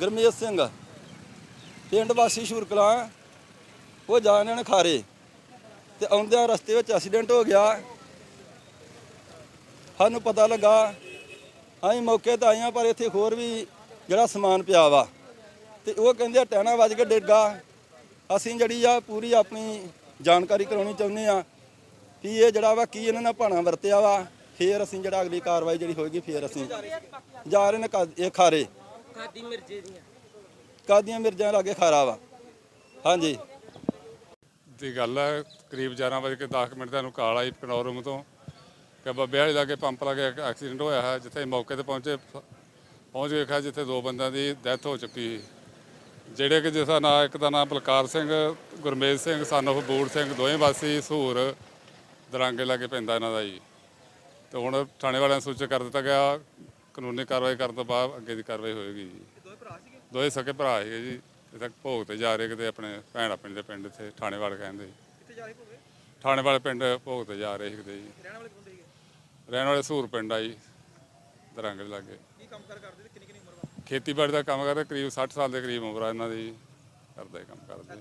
ਗੁਰਮੀਤ ਸਿੰਘ। ਪਿੰਡ ਵਾਸੀ ਸ਼ੂਰਕਲਾਂ ਉਹ ਜਾ ਰਹੇ ਨੇ ਖਾਰੇ ਤੇ ਆਉਂਦਿਆਂ ਰਸਤੇ ਵਿੱਚ ਐਕਸੀਡੈਂਟ ਹੋ ਗਿਆ। ਸਾਨੂੰ ਪਤਾ ਲੱਗਾ, ਅਸੀਂ ਮੌਕੇ ਤੇ ਆਏ ਹਾਂ, ਪਰ ਇੱਥੇ ਹੋਰ ਵੀ ਜਿਹੜਾ ਸਮਾਨ ਪਿਆ ਵਾ। ਤੇ ਉਹ ਕਹਿੰਦੇ ਆ, ਟਹਿਣਾ ਵੱਜ ਕੇ ਡਿੱਗਾ ਅਸੀਂ ਜਿਹੜੀ ਆ, ਪੂਰੀ ਆਪਣੀ ਜਾਣਕਾਰੀ ਕਰਾਉਣੀ ਚਾਹੁੰਦੇ ਆ ਕਿ ਇਹ ਜਿਹੜਾ ਵਾ, ਕੀ ਇਹਨਾਂ ਨਾਲ ਭਾਣਾ ਵਰਤਿਆ ਵਾ। ਫੇਰ ਅਸੀਂ ਜਿਹੜਾ ਅਗਲੀ ਕਾਰਵਾਈ ਜਿਹੜੀ ਹੋਏਗੀ, ਫੇਰ ਅਸੀਂ ਜਾ ਰਹੇ ਨੇ ਕਾ- ਇਹ ਖਾਰੇ ਕਾਦੀ ਮਿਰਜੇ ਦੀਆਂ। ਕਾਦੀਆਂ ਮਿਰਜਾਂ ਲਾਗੇ ਖਾਰਾ ਵਾ। ਹਾਂਜੀ। ਦੀ ਗੱਲ ਹੈ ਕਰੀਬ 11 ਵਜੇ ਕੇ 10 ਮਿੰਟ ਦਾ ਨੂੰ ਕਾਲ ਆਈ ਪਨੋਰਮ ਤੋਂ। ਕਿ ਬੱਬੇ ਵਾਲੀ ਲਾਗੇ ਪੰਪ ਲਾਗੇ ਇੱਕ ਐਕਸੀਡੈਂਟ ਹੋਇਆ ਹੈ ਜਿੱਥੇ ਮੌਕੇ ਤੇ ਪਹੁੰਚੇ ਪਹੁੰਚ ਕੇ ਵੇਖਿਆ ਜਿੱਥੇ ਦੋ ਬੰਦਿਆਂ ਦੀ ਡੈਥ ਹੋ ਚੁੱਕੀ ਸੀ। ਜਿਹੜੇ ਕਿ ਜਿਸ ਦਾ ਨਾਂ ਇੱਕ ਦਾ ਨਾਮ ਬਲਕਾਰ ਸਿੰਘ ਗੁਰਮੇਜ ਸਿੰਘ ਸਨ ਬੂੜ ਸਿੰਘ ਦੋਵੇਂ ਵਾਸੀ ਸਹੂਰ ਦਰਾਂਗੇ ਲਾਗੇ ਪੈਂਦਾ ਇਹਨਾਂ ਦਾ ਜੀ। ਤੇ ਹੁਣ ਥਾਣੇ ਵਾਲਿਆਂ ਨੂੰ ਸੂਚਿਤ ਕਰ ਦਿੱਤਾ ਗਿਆ ਕਾਨੂੰਨੀ ਕਾਰਵਾਈ ਕਰਨ ਤੋਂ ਬਾਅਦ ਅੱਗੇ ਦੀ ਕਾਰਵਾਈ ਹੋਏਗੀ ਜੀ। ਦੋਵੇਂ ਭਰਾ ਸੀਗੇ ਦੋਵੇਂ ਸਕੇ ਭਰਾ ਸੀਗੇ ਜੀ। ਤੱਕ ਭੋਗ ਤੇ ਜਾ ਰਹੇ ਕਿਤੇ ਆਪਣੇ ਭੈਣ ਆਪਣੇ ਦੇ ਪਿੰਡ ਇੱਥੇ ਥਾਣੇ ਵਾਲੇ ਕਹਿੰਦੇ। ਕਿੱਥੇ ਜਾ ਰਹੇ ਭੋਗ? ਥਾਣੇ ਵਾਲੇ ਪਿੰਡ ਭੋਗ ਤੇ ਜਾ ਰਹੇ ਕਿਤੇ ਜੀ। ਰਹਿਣ ਵਾਲੇ ਕਿੱਥੇ ਸੀਗੇ? ਰਹਿਣ ਵਾਲੇ ਸਹੂਰ ਪਿੰਡ ਆ ਜੀ ਦਰਾਂਗੇ ਦੇ ਲਾਗੇ। ਕੀ ਕੰਮ ਕਰ ਕਰਦੇ ਤੇ ਕਿੰਨੀ ਕਿੰਨੀ ਉਮਰ ਵਾ? ਖੇਤੀਬਾੜੀ ਦਾ ਕੰਮ ਕਰਦੇ ਕਰੀਬ 60 ਸਾਲ ਦੇ ਕਰੀਬ ਉਮਰ ਆ ਇਹਨਾਂ ਦੀ। ਕਰਦੇ ਕੰਮ ਕਰਦੇ।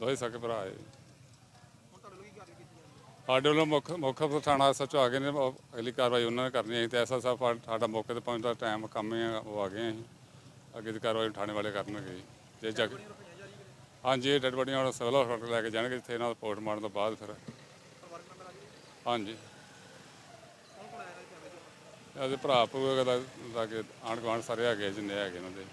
ਦੋਵੇਂ ਸਕੇ ਭਰਾ ਹੈ। ਸਾਡੇ ਵੱਲੋਂ ਮੁੱਖ ਮੁੱਖ ਥਾਣਾ ਸੱਚੋ ਆ ਗਏ ਨੇ, ਉਹ ਅਗਲੀ ਕਾਰਵਾਈ ਉਹਨਾਂ ਨੇ ਕਰਨੀ ਹੈ। ਤੇ ਐਸਾ ਸਾਹਿਬ ਸਾ- ਸਾਡਾ ਮੌਕੇ ਤੇ ਪਹੁੰਚਦਾ ਟਾਈਮ ਕੰਮ ਹੀ ਆ, ਉਹ ਆ ਗਏ ਅਸੀਂ। ਅੱਗੇ ਦੀ ਕਾਰਵਾਈ ਥਾਣੇ ਵਾਲੇ ਕਰਨਗੇ ਜੀ। ਜੇ ਜਗ ਹਾਂਜੀ, ਇਹ ਡੈਡ ਬੋਡੀਆਂ ਹੁਣ ਸਿਵਲ ਹਸਪਤਾਲ ਲੈ ਕੇ ਜਾਣਗੇ, ਜਿੱਥੇ ਇਹਨਾਂ ਦਾ ਪੋਸਟਮਾਰਟਮ ਤੋਂ ਬਾਅਦ ਫਿਰ। ਹਾਂਜੀ। ਇਹਦੇ ਭਰਾ ਭੂਗਾ ਦਾ ਲਾਗੇ ਆਂਢ ਗੁਆਂਢ ਸਾਰੇ ਹੈਗੇ ਜਿੰਨੇ ਹੈਗੇ ਇਹਨਾਂ ਦੇ।